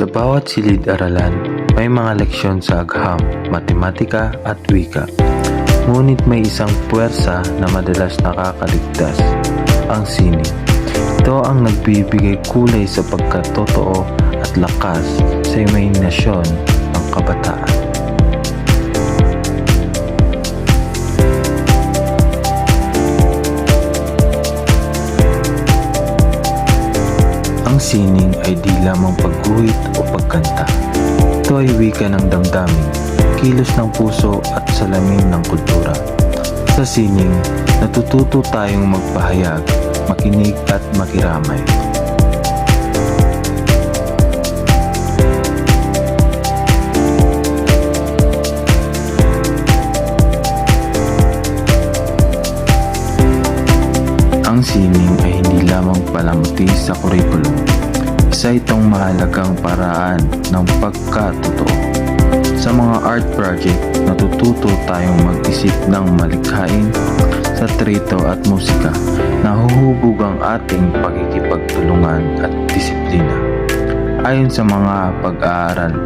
Sa bawat silid-aralan, may mga leksyon sa agham, matematika at wika. Ngunit may isang puwersa na madalas nakakaligtas, ang sining. Ito ang nagbibigay kulay sa pagkatotoo at lakas sa imahinasyon ng kabataan. Sining ay di lamang pagguhit o pagkanta. Ito ay wika ng damdamin, kilos ng puso at salamin ng kultura. Sa sining, natututo tayong magpahayag, makinig at makiramay. Ang sining ay hindi lamang palamuti sa kurikulum. Isa itong mahalagang paraan ng pagkatotoo. Sa mga art project, natututo tayong mag-isip ng malikhain sa trito at musika. Nahuhubog ang ating pagkikipagtulungan at disiplina. Ayon sa mga pag-aaral,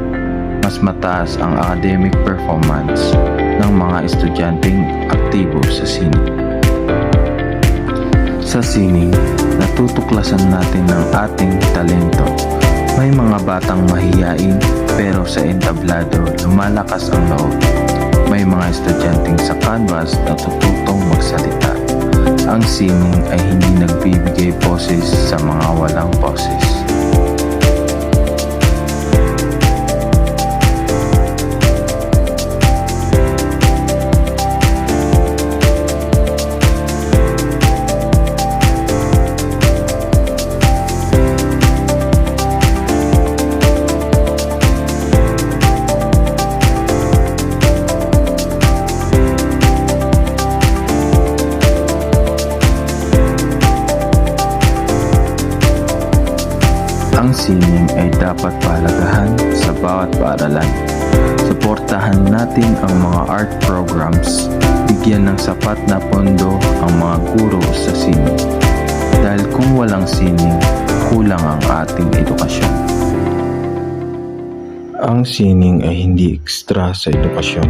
mas mataas ang academic performance ng mga estudyanteng aktibo sa sining. Sa sining, natutuklasan natin ang ating talento. May mga batang mahiyain pero sa entablado lumalakas ang loob. May mga estudyanteng sa canvas natututong magsalita. Ang sining ay hindi nagbibigay poses sa mga walang Sining ay dapat pahalagahan sa bawat paaralan. Suportahan natin ang mga art programs. Bigyan ng sapat na pondo ang mga guro sa sining. Dahil kung walang sining, kulang ang ating edukasyon. Ang sining ay hindi ekstra sa edukasyon.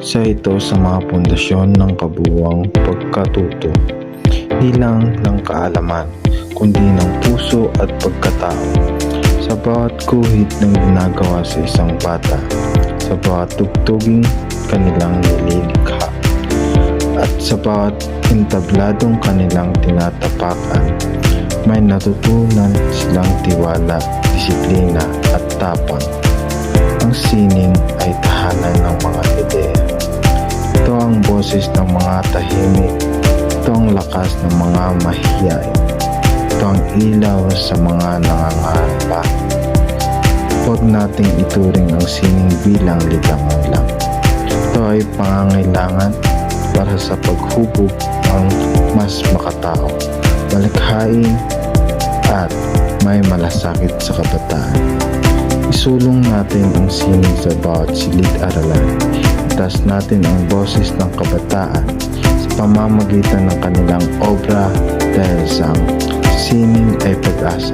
Isa ito sa mga pundasyon ng kabuwang pagkatuto. Hindi lang ng kaalaman, kundi ng puso at pagkatao. Sa bawat guhit ng ginagawa sa isang bata, sa bawat tugtuging kanilang nililikha, at sa bawat entabladong kanilang tinatapakan, may natutunan silang tiwala, disiplina at tapang. Ang sining ay tahanan ng mga ideya. Ito ang boses ng mga tahimik. Ito ang lakas ng mga mahiyain. Ang ilaw sa mga nangangamba. Huwag nating ituring ang sining bilang libangan lang. Ito ay pangangailangan para sa paghubog ng mas makatao, malikhain at may malasakit sa kabataan. Isulong natin ang sining sa bawat silid-aralan. Itas natin ang boses ng kabataan sa pamamagitan ng kanilang obra dahil sa ang sining ay pag-asa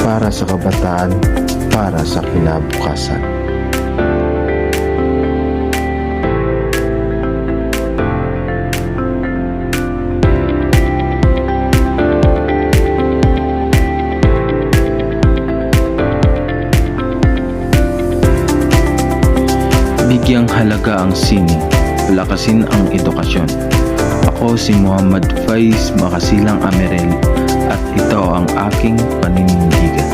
para sa kabataan, para sa kinabukasan. Bigyang halaga ang sining, palakasin ang edukasyon. Ako si Muhammad Faiz Makasilang Amerel at ito ang aking paninindigan.